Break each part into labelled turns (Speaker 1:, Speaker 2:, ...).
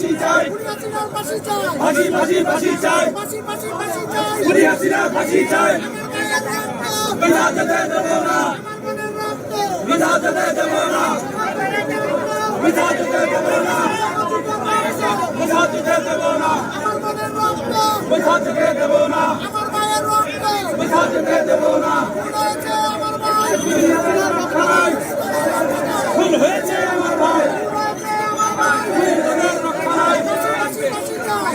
Speaker 1: ফাঁসি চাই। ফাঁসি ফাঁসি ফাঁসি চাই। ঘুরিয়ে হাসিনা ফাঁসি চাই। বিধা যেতে দেব না। বিধা যেতে দেব না। বিধা যেতে দেব না। বিধা যেতে দেব না। বিধা যেতে দেব না। বিধা যেতে দেব না। ভুল হয়েছে আমার ভাই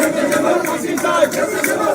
Speaker 1: ফাঁসি চাই ফাঁসি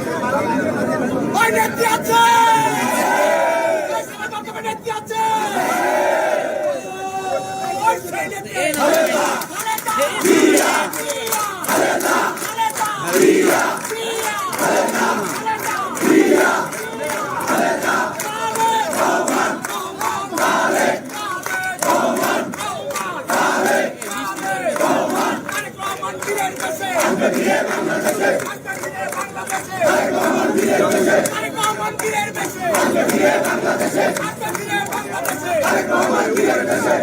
Speaker 1: নেত্রী আছে। নেত্রী আছে। বাংলাদেশে আরেক রহমান বীরের দেশে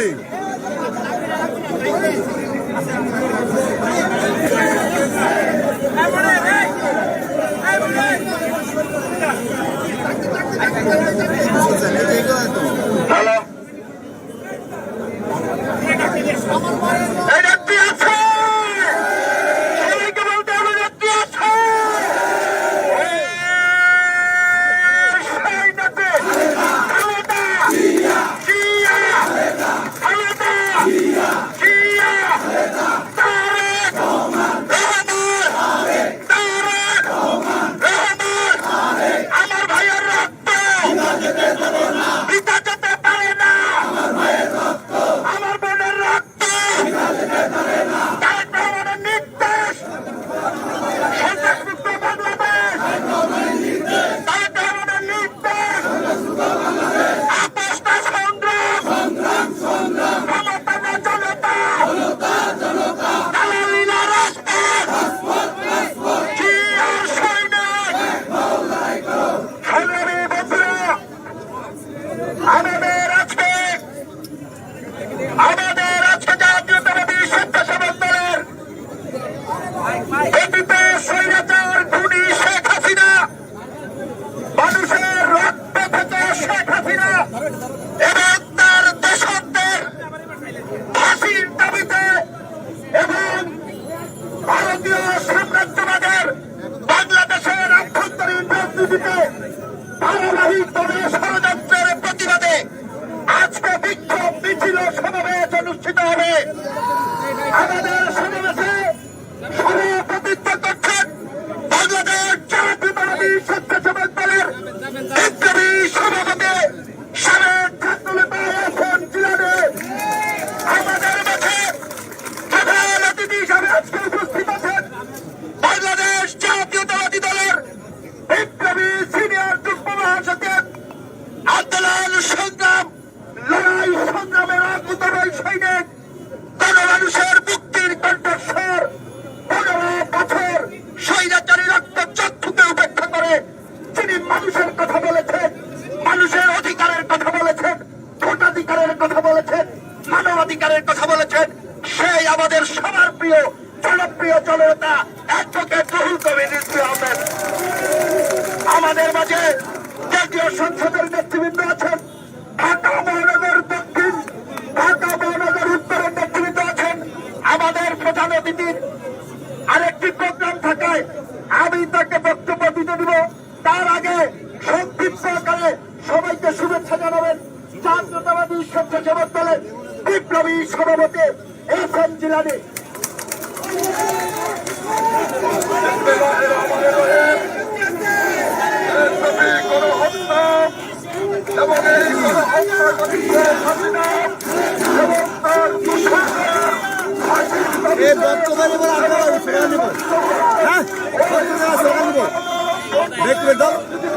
Speaker 1: করে
Speaker 2: Thank you. করে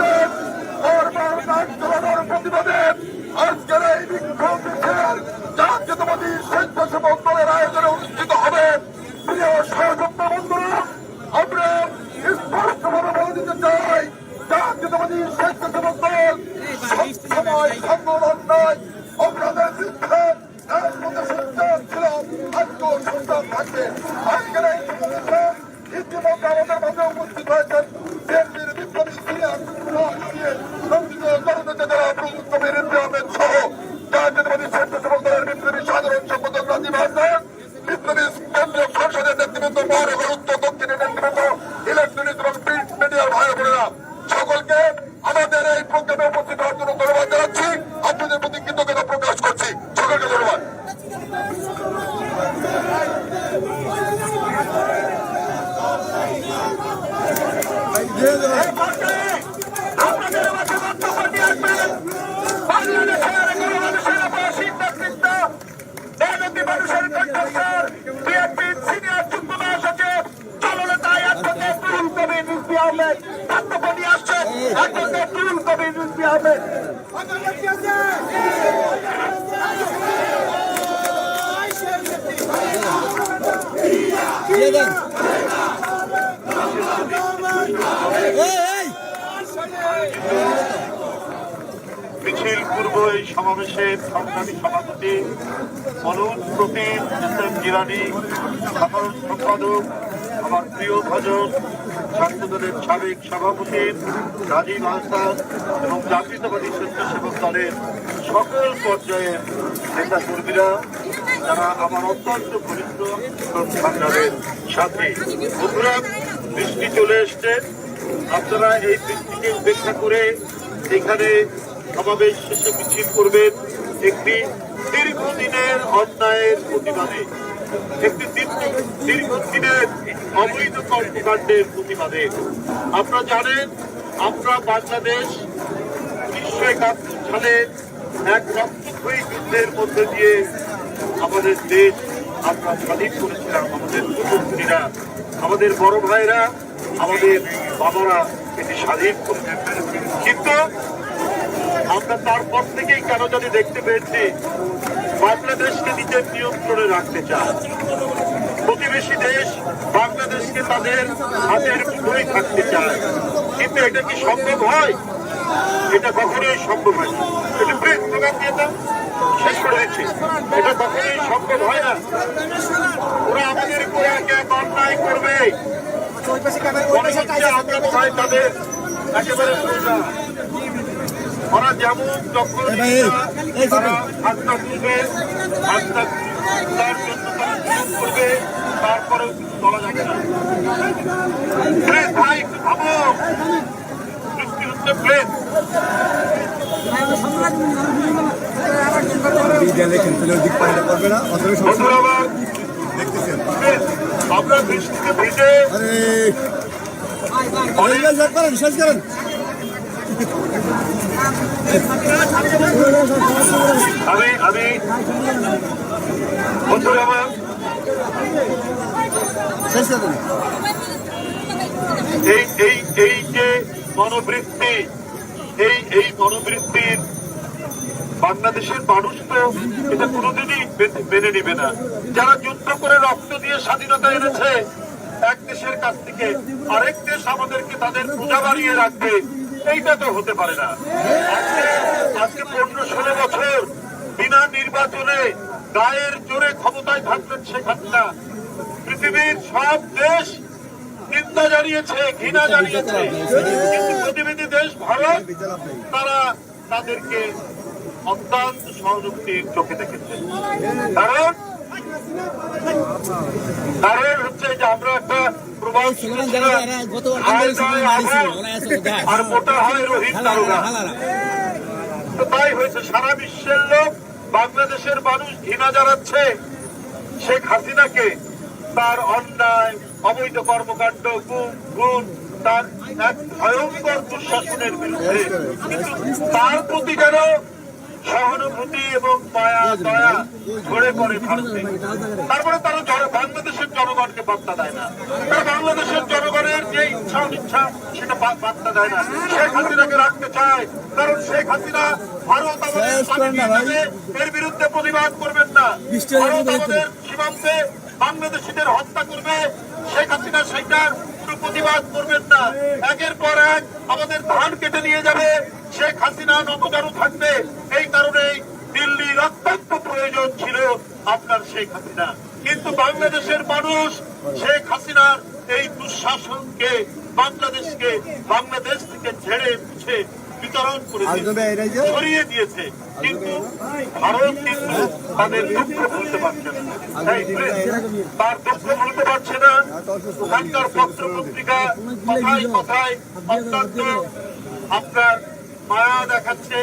Speaker 2: জাতীয়তাবাদী স্বেচ্ছাসেবক দলের বিপ্লবী সাধারণ সম্পাদক রাজীব হাসান বিপ্লবী কেন্দ্রীয় সংসদের নেতৃবৃন্দ মহানগর উত্তর দক্ষিণের নেতৃবৃন্দ ইলেকট্রনিক্স এবং প্রিন্ট মিডিয়ার ভাই বোনেরা সকলকে আমাদের এই প্রোগ্রামে উপস্থিত হওয়ার জন্য ধন্যবাদ জানাচ্ছি আপনাদের প্রতি কৃতজ্ঞতা প্রকাশ করছি সকলকে ধন্যবাদ
Speaker 3: দিয়ে দেবো
Speaker 2: আপনাদের মাঝে বক্তব্য নিয়ে আসবেন বাংলাদেশের গণমানুষের অপরাধীর নেতৃত্ব মেহনতি মানুষের কণ্ঠস্বর বিএনপির সিনিয়র যুগ্ম মহাসচিব জননেতা অ্যাডভোকেট নুরুল কবির রিজভী আহমেদ বক্তব্য নিয়ে আসছেন আহমেদ। মিছিল পূর্ব এই সমাবেশের সংগ্রামী সভাপতি মনোজ প্রতীক জিরানি সাধারণ সম্পাদক আমার প্রিয় ভজন ছাত্রদলের সাবেক সভাপতি রাজীব আহসাদ এবং জাতীয়তাবাদী স্বেচ্ছাসেবক দলের সকল পর্যায়ের নেতা কর্মীরা, যারা আমার অত্যন্ত ঘনিষ্ঠ সংগ্রামের সাথে। বন্ধুরা, বৃষ্টি চলে এসছে। আপনারা এই বৃষ্টিকে উপেক্ষা করে এখানে সমাবেশ শেষে মিছিল করবেন একটি দীর্ঘদিনের অন্যায়ের প্রতিবাদে। একটি দীর্ঘ- দীর্ঘদিনের অবৈধ কর্মকাণ্ডের প্রতিবাদে। আপনারা জানেন, আমরা বাংলাদেশ উনিশশো একাত্তর সালে এক রক্তক্ষয়ী যুদ্ধের মধ্যে দিয়ে আমাদের দেশ আমরা স্বাধীন করেছিলাম। আমাদের পূর্বপুরীরা আমাদের বড় ভাইরা, আমাদের বাবারা এটি স্বাধীন করেছেন। কিন্তু আমরা তারপর থেকেই কেন জানি দেখতে পেয়েছি, বাংলাদেশকে নিজের নিয়ন্ত্রণে রাখতে চায় প্রতিবেশী দেশ বাংলাদেশকে তাদের হাতের মুঠোয় থাকতে চায়। কিন্তু এটা কি সম্ভব হয়? এটা কখনোই সম্ভব হয় এটা প্রেস প্রোগ্রাম দিয়ে দাও শেষ করে দিচ্ছি। এটা কখনোই সম্ভব হয় না। ওরা আমাদের উপরে এক অন্যায় করবে। মনে হচ্ছে আমরা মনে হয় তাদের একেবারে ওরা যেমন যখন
Speaker 3: এই ভাই, এই, এই
Speaker 2: তারা হাতটা তুলবে হাতটা তার জন্য তারা নিয়োগ করবে কিছু বলা যাবে। না ভাই একটু হচ্ছে আমার বৃষ্টিতে ভিজে।
Speaker 3: শেষ করেন।
Speaker 2: আমি আমি। বন্ধুরা আমার বাংলাদেশের মানুষ তো এটা কোনোদিনই মেনে নেবে না। যারা যুদ্ধ করে রক্ত দিয়ে স্বাধীনতা এনেছে, এক দেশের কাছ থেকে আরেক দেশ আমাদেরকে তাদের পূজা বাড়িয়ে রাখবে, এইটা তো হতে পারে না। আজকে আজকে পনেরো ষোলো বছর বিনা নির্বাচনে গায়ের জোরে ক্ষমতায় থাকবেন শেখ হাসিনা। পৃথিবীর সব দেশ নিন্দা জানিয়েছে, ঘৃণা জানিয়েছে। কিন্তু প্রতিবেদী দেশ ভারত, তারা তাদেরকে অত্যন্ত সহযোগিতার চোখে দেখেছে। কারণ কারণ হচ্ছে যে আমরা একটা মোটা হয় রোহিত তাই হয়েছে, সারা বিশ্বের লোক বাংলাদেশের মানুষ ঘৃণা জানাচ্ছে শেখ হাসিনাকে। তার অন্যায় অবৈধ কর্মকাণ্ড গুম গুণ তার এক ভয়ঙ্কর দুঃশাসনের বিরুদ্ধে। কিন্তু তার প্রতি যেন সহানুভূতি এবং মায়া দয়া ঝরে পড়ে ভারতে। তারপরে তারা বাংলাদেশের জনগণকে পাত্তা দেয় না। তারা বাংলাদেশের জনগণের যে ইচ্ছা অনিচ্ছা সেটা পাত্তা দেয় না। শেখ হাসিনাকে রাখতে চায় কারণ শেখ হাসিনা ভারত আমাদের এর বিরুদ্ধে প্রতিবাদ করবেন না। ভারত আমাদের সীমান্তে বাংলাদেশিদের হত্যা করবে, শেখ হাসিনা সেটার কোনো প্রতিবাদ করবেন না। একের পর এক আমাদের ধান কেটে নিয়ে যাবে, শেখ হাসিনা নতজারু থাকবে। এই কারণেই দিল্লির অত্যন্ত প্রয়োজন ছিল আপনার শেখ হাসিনা। কিন্তু বাংলাদেশের মানুষ শেখ হাসিনার এই দুঃশাসনকে, বাংলাদেশকে, বাংলাদেশ থেকে ঝেড়ে মুছে বিতরণ করে দিয়েছে, ছড়িয়ে দিয়েছে। কিন্তু ভারত কিন্তু তাদের দুঃখ ভুলতে পারছে না। তার দুঃখ ভুলতে পারছে না। ওখানকার পত্র পত্রিকা কথায় কথায় অত্যন্ত আপনার মায়া দেখাচ্ছে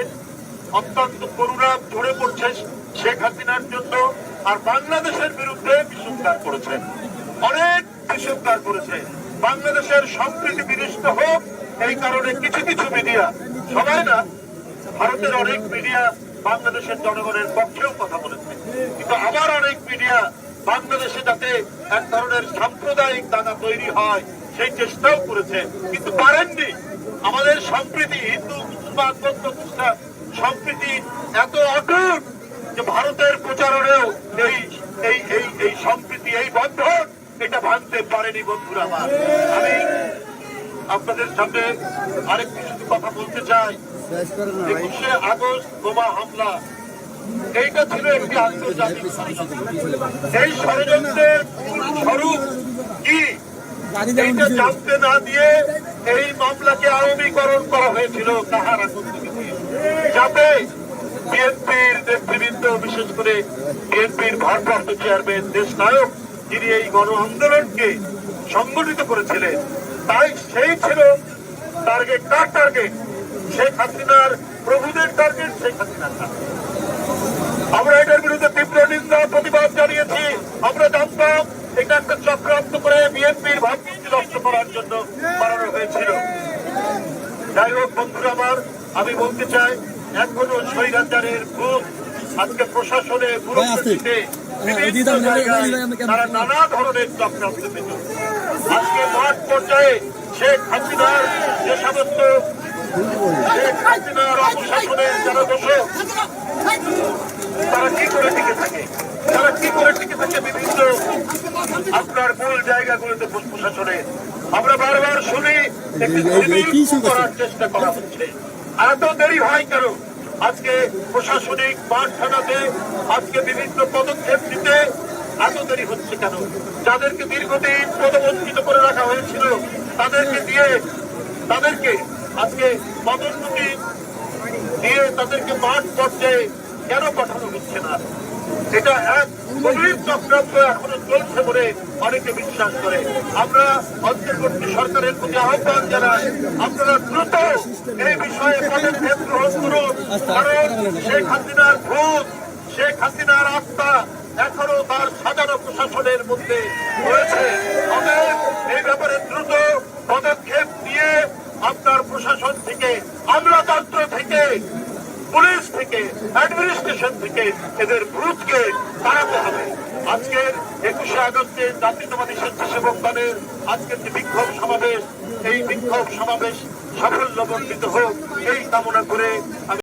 Speaker 2: অত্যন্ত করুণা ঝরে পড়ছে শেখ হাসিনার জন্য আর বাংলাদেশের বিরুদ্ধে বিষোদ্গার করেছেন অনেক বিষোদ্গার করেছে। বাংলাদেশের সম্প্রীতি বিনষ্ট হোক এই কারণে কিছু কিছু মিডিয়া সবাই না, ভারতের অনেক মিডিয়া বাংলাদেশের জনগণের পক্ষেও কথা বলেছে। কিন্তু আবার অনেক মিডিয়া বাংলাদেশে যাতে এক ধরনের সাম্প্রদায়িক দাঙ্গা তৈরি হয়, সেই চেষ্টাও করেছে। কিন্তু পারেননি। আমাদের সম্প্রীতি, হিন্দু, মুসলমান সম্প্রীতি এত অটুট যে ভারতের প্রচারণেও এই এই এই এই সম্প্রীতি, এই বন্ধন এটা ভাঙতে পারেনি বন্ধুরা আমার। আমি আপনাদের সামনে আরেকটি কথা বলতে চাই। একুশে আগস্ট বোমা হামলা। এইটা ছিল একটি আন্তর্জাতিক এই ষড়যন্ত্রের স্বরূপ কি? এইটা জানতে না দিয়ে এই মামলাকে আরবীকরণ করা হয়েছিল যাতে বিএনপির নেতৃবৃন্দ, বিশেষ করে বিএনপির ভারপ্রাপ্ত চেয়ারম্যান দেশ নায়ক যিনি এই গণ আন্দোলনকে সংগঠিত করেছিলেন, তাই সেই ছিল টার্গেট কার টার্গেট শেখ হাসিনার প্রভুদের টার্গেট শেখ হাসিনার আমরা এটার বিরুদ্ধে তীব্র নিন্দা প্রতিবাদ জানিয়েছি। আমরা জানতাম এটা একটা চক্রান্ত করে বিএনপির ভাবমূর্তি নষ্ট করার জন্য বানানো হয়েছিল। যাই হোক বন্ধুরা আমার আমি বলতে চাই এখনও স্বৈরাচারের ভূত আজকে প্রশাসনে ব্যুরোক্রেসিতে বিভিন্ন তারা নানা ধরনের চক্রান্ত পেত। আজকে মাঠ পর্যায়ে শেখ হাসিনার যে সমস্ত শেখ হাসিনার অপশাসনের যারা দোষক তারা কি করে টিকে থাকে? তারা কি করে টিকে থাকে বিভিন্ন আপনার মূল জায়গাগুলোতে প্রশাসনে? আমরা বারবার শুনি একটি করার চেষ্টা করা হচ্ছে। এত দেরি হয় কেন? আজকে প্রশাসনিক মাঠ থানাতে আজকে বিভিন্ন পদক্ষেপ নিতে এত দেরি হচ্ছে কেন? যাদেরকে দীর্ঘদিন পদবঞ্চিত করে রাখা হয়েছিল তাদেরকে দিয়ে, তাদেরকে আজকে পদোন্নতি দিয়ে তাদেরকে মাঠ পর্যায়ে কেন পাঠানো হচ্ছে না? এটা এক গভীর চক্রান্ত এখনও চলছে বলে অনেকে বিশ্বাস করে। আমরা অন্তর্বর্তী সরকারের প্রতি আহ্বান জানাই, আপনারা দ্রুত এই বিষয়ে কারণ শেখ হাসিনার ভূত শেখ হাসিনার আত্মা এখনও তার সাজানো প্রশাসনের মধ্যে রয়েছে। অতএব এই ব্যাপারে দ্রুত পদক্ষেপ নিয়ে আপনার প্রশাসন থেকে, আমলাতন্ত্র থেকে, পুলিশ থেকে, অ্যাডমিনিস্ট্রেশন থেকে এদের ভূতকে তাড়াতে হবে। আজকের একুশে আগস্টে জাতীয়তাবাদী স্বেচ্ছাসেবক দলের আজকের যে বিক্ষোভ সমাবেশ, এই বিক্ষোভ সমাবেশ সাফল্যমণ্ডিত হোক, এই কামনা করে আমি